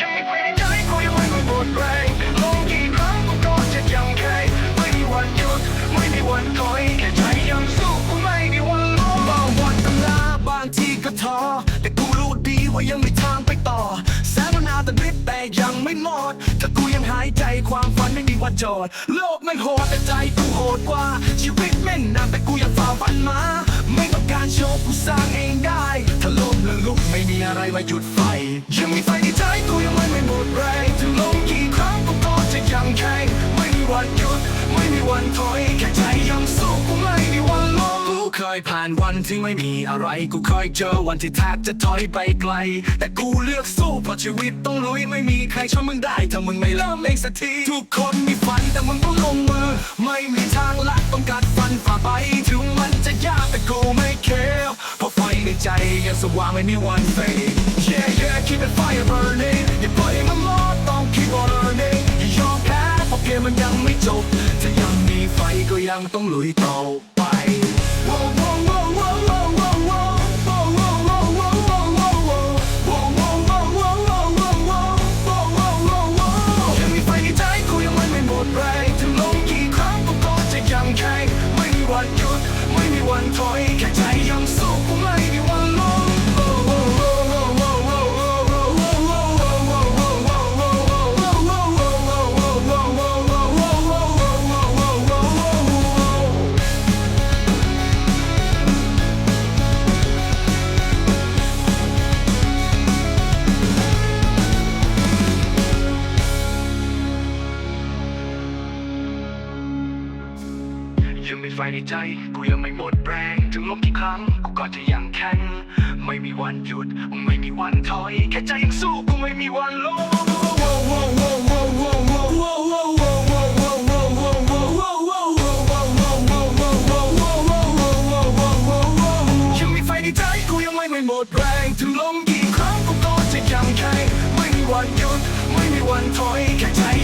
ยังมีไฟในใจกูยังไม่หมดแรงลงกี่ครั้งกูก็จะยังแค่ไม่มีวันหยุดไม่มีวันถอยแค่ใจยังสู้กูไม่มีวันล้มบางวันตำลาบางทีก็ท้อแต่กูรู้ดีว่ายังมีทางไปต่อแสนมันาจจะริบแต่ยังไม่หมดถ้ากูยังหายใจความฝันไม่มีวันจอดโลกมันโหดแต่ใจกูโหดกว่าชีวิตแม่งหนักแต่กูยังฝ่าฟันมา ไม่ต้องการโชว์กูสร้างเอง มีอะไรมาหยุดไฟ ยังมีไฟในใจกูยังไม่ไม่หมดแรงถึงลมกี่ครั้งกูก็จะยังแข็งไม่มีวันหยุด ไม่มีวันถอยแค่ใจยังสู้กูไม่มีวันล้มกูเคยผ่านวันที่ไม่มีอะไร กูเคยเจอวันที่แทบจะถอยไปไกล แต่กูเลือกสู้เพราะชีวิตต้องลุยไม่มีใครช่วยมึงได้ถ้ามึงไม่เริ่มเองสักทีทุกคนมีฝันแต่มึงต้องลงมือ ไม่มีทางลัด ยังสว่างไม่มีวันเฟด Yeah yeah keep the fire burning อย่าปล่อยให้มันมอดต้อง keep on learning อย่ายอมแพ้เพราะเกมมันยังไม่จบ ถ้ายังมีไฟก็ยังต้องลุยต่อไป Whoa, whoa, whoa, whoa, whoa, whoa, whoa. Whoa, whoa, whoa, whoa, whoa, whoa, whoa. Whoa, whoa, whoa, whoa, whoa, whoa, whoa. Whoa, whoa, whoa, whoa. ยังมีไฟในใจกูยังไม่ไม่หมดแรงถึงลงกี่ครั้งกูก็จะยังแข็งไม่มีวันหยุดไม่มีวันถอยแค่ ยังมีไฟในใจ กูยังไม่หมดแรง ถึงล้มกี่ครั้ง กูก็จะยังแข็ง ไม่มีวันหยุด ไม่มีวันถอย แค่ใจยังสู้ กูไม่มีวันล้มยังมีไฟในใจกูยังไม่ไม่หมดแรงถึงล้มกี่ครั้งกูก็จะยังแข็งไม่มีวันหยุด ไม่มีวันถอยแค่ใจ